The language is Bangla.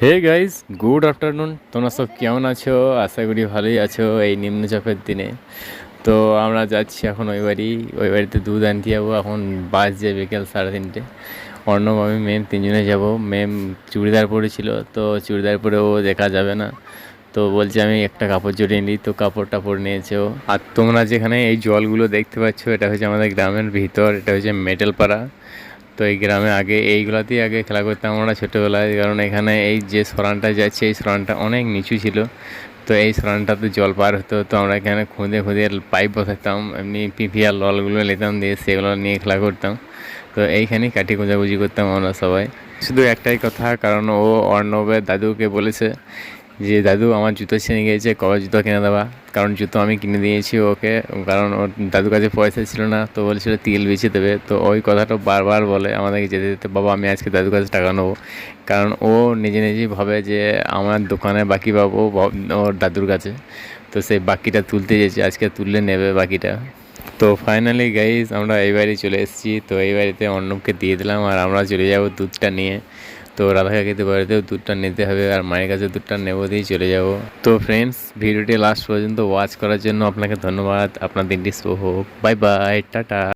হে গাইস গুড আফটারনুন তোমরা সব কেমন আছো? আশা করি ভালোই আছো এই নিম্নচাপের দিনে। তো আমরা যাচ্ছি এখন ওই বাড়ি, ওই বাড়িতে দুধ আনতে যাব। এখন বাজছে বিকেল সাড়ে তিনটে। অর্ণব, আমি, মেম তিনজনে যাব। মেম চুড়িদার পরেছিল, তো চুড়িদার পরেও দেখা যাবে না। তো বলছে আমি একটা কাপড় জড়িয়ে নিই, তো কাপড় টাপড় নিয়েছে ও। আর তোমরা যেখানে এই জলগুলো দেখতে পাচ্ছ, এটা হচ্ছে আমাদের গ্রামের ভিতর, এটা হচ্ছে মেটেলপাড়া। তো এই গ্রামে আগে, এইগুলাতেই আগে খেলা করতাম আমরা ছোটোবেলায়। কারণ এখানে এই যে সরানটা যাচ্ছে, এই সরানটা অনেক নিচু ছিল। তো এই সরানটাতে জল পার হতো। তো আমরা এখানে খুঁদে খুঁদে পাইপ বসাতাম, এমনি পিপিআর ললগুলো নিতাম দিয়ে সেগুলো নিয়ে খেলা করতাম। তো এইখানেই কাঠি খোঁজাখুঁজি করতাম আমরা সবাই। শুধু একটাই কথা, কারণ ও অর্ণবের দাদুকে বলেছে যে দাদু আমার জুতো ছিঁড়ে গিয়েছে, কবে জুতো কিনে দেওয়া কারণ জুতো আমি কিনে দিয়েছি ওকে, কারণ ওর দাদুর কাছে পয়সা ছিল না, তো বলেছিল তিল বেছে দেবে। তো ওই কথাটা বারবার বলে আমাদেরকে যেতে যেতে, বাবা, আমি আজকে দাদুর কাছে টাকা নেব। কারণ ও নিজে নিজেই ভাবে যে আমার দোকানে বাকি পাবো ওর দাদুর কাছে। তো সেই বাকিটা তুলতে যেছে আজকে তুললে নেবে বাকিটা। তো ফাইনালি গাইজ আমরা এই বাড়ি চলে এসেছি। তো এই বাড়িতে অর্ণবকে দিয়ে দিলাম, আর আমরা চলে যাব দুধটা নিয়ে। তো রাধা কাকিতে বাড়িতেও দুধটা নিতে হবে আর মায়ের কাছে দুধটা নেব দিয়েই চলে যাব। তো ফ্রেন্ডস ভিডিওটি লাস্ট পর্যন্ত ওয়াচ করার জন্য আপনাকে ধন্যবাদ। আপনার দিনটি শুভ হোক। Bye bye tata.